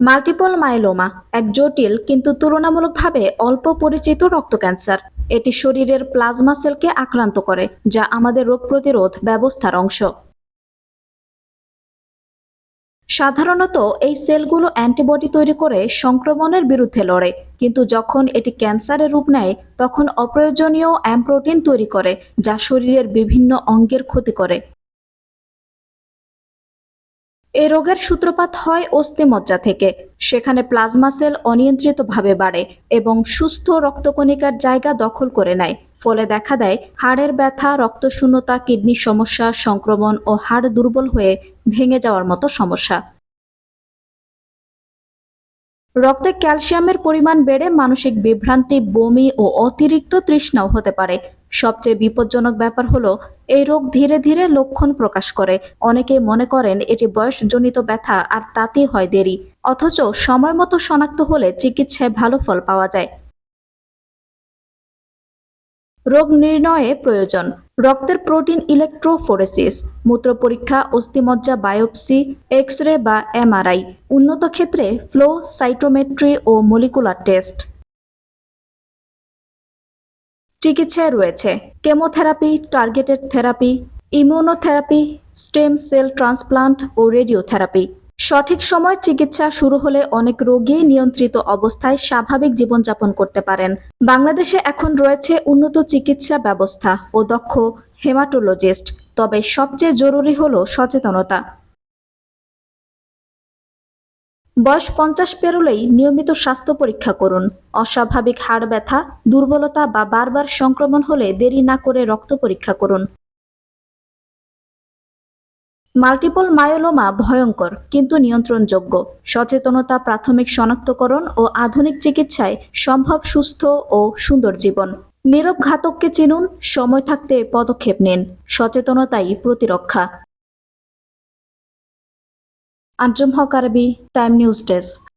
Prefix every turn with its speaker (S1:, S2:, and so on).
S1: Multiple myeloma, এক জটিল কিন্তু তুলনামূলকভাবে অল্প পরিচিত রক্ত ক্যান্সার। এটি শরীরের প্লাজমা সেলকে আক্রান্ত করে, যা আমাদের রোগ প্রতিরোধ ব্যবস্থার অংশ। সাধারণত এই সেলগুলো অ্যান্টিবডি তৈরি করে সংক্রমণের বিরুদ্ধে লড়ে, কিন্তু যখন এটি ক্যান্সারের রূপ নেয়, তখন অপ্রয়োজনীয় অ্যাম্প্রোটিন তৈরি করে, যা শরীরের বিভিন্ন অঙ্গের ক্ষতি করে। এ রোগের সূত্রপাত হয় অস্থিমজ্জা থেকে। সেখানে প্লাজমা সেল অনিয়ন্ত্রিতভাবে বাড়ে এবং সুস্থ রক্তকণিকার জায়গা দখল করে নেয়। ফলে দেখা দেয়, হাড়ের ব্যথা, রক্তশূন্যতা, কিডনির সমস্যা, সংক্রমণ ও হাড় দুর্বল হয়ে ভেঙে যাওয়ার মতো সমস্যা। রক্তে ক্যালসিয়ামের পরিমাণ বেড়ে মানসিক বিভ্রান্তি, বমি ও অতিরিক্ত তৃষ্ণাও হতে পারে। সবচেয়ে বিপজ্জনক ব্যাপার হলো, এই রোগ ধীরে ধীরে লক্ষণ প্রকাশ করে। অনেকেই মনে করেন এটি বয়সজনিত ব্যথা আর তাতেই হয় দেরি। অথচ সময় মতো শনাক্ত হলে চিকিৎসায় ভালো ফল পাওয়া যায়। রোগ নির্ণয়ে প্রয়োজন। রক্তের প্রোটিন ইলেকট্রোফোরেসিস মূত্র পরীক্ষা অস্থিমজ্জা, বায়োপসি এক্স রে বা এমআরআই, উন্নত ক্ষেত্রে ফ্লো সাইটোমেট্রি ও মলিকুলার টেস্ট। চিকিৎসায় রয়েছে। Chemotherapy, targeted therapy, immunotherapy, stem cell transplant ও রেডিওথেরাপি। সঠিক সময় চিকিৎসা শুরু হলে অনেক রোগী নিয়ন্ত্রিত অবস্থায় স্বাভাবিক জীবনযাপন করতে পারেন। বাংলাদেশে এখন রয়েছে উন্নত চিকিৎসা ব্যবস্থা ও দক্ষ হেমাটোলজিস্ট, তবে সবচেয়ে জরুরি হল সচেতনতা। বয়স পঞ্চাশ পেরোলেই নিয়মিত স্বাস্থ্য পরীক্ষা করুন। অস্বাভাবিক হাড় ব্যথা, দুর্বলতা বা বারবার সংক্রমণ হলে দেরি না করে রক্ত পরীক্ষা করুন। মাল্টিপল মায়োলোমা ভয়ঙ্কর, কিন্তু নিয়ন্ত্রণযোগ্য। সচেতনতা প্রাথমিক শনাক্তকরণ ও আধুনিক চিকিৎসায় সম্ভব, সুস্থ ও সুন্দর জীবন। নীরব ঘাতককে চিনুন, সময় থাকতে পদক্ষেপ নিন। সচেতনতাই প্রতিরক্ষা। আঞ্জুম হক আরবি টাইম নিউজ ডেস্ক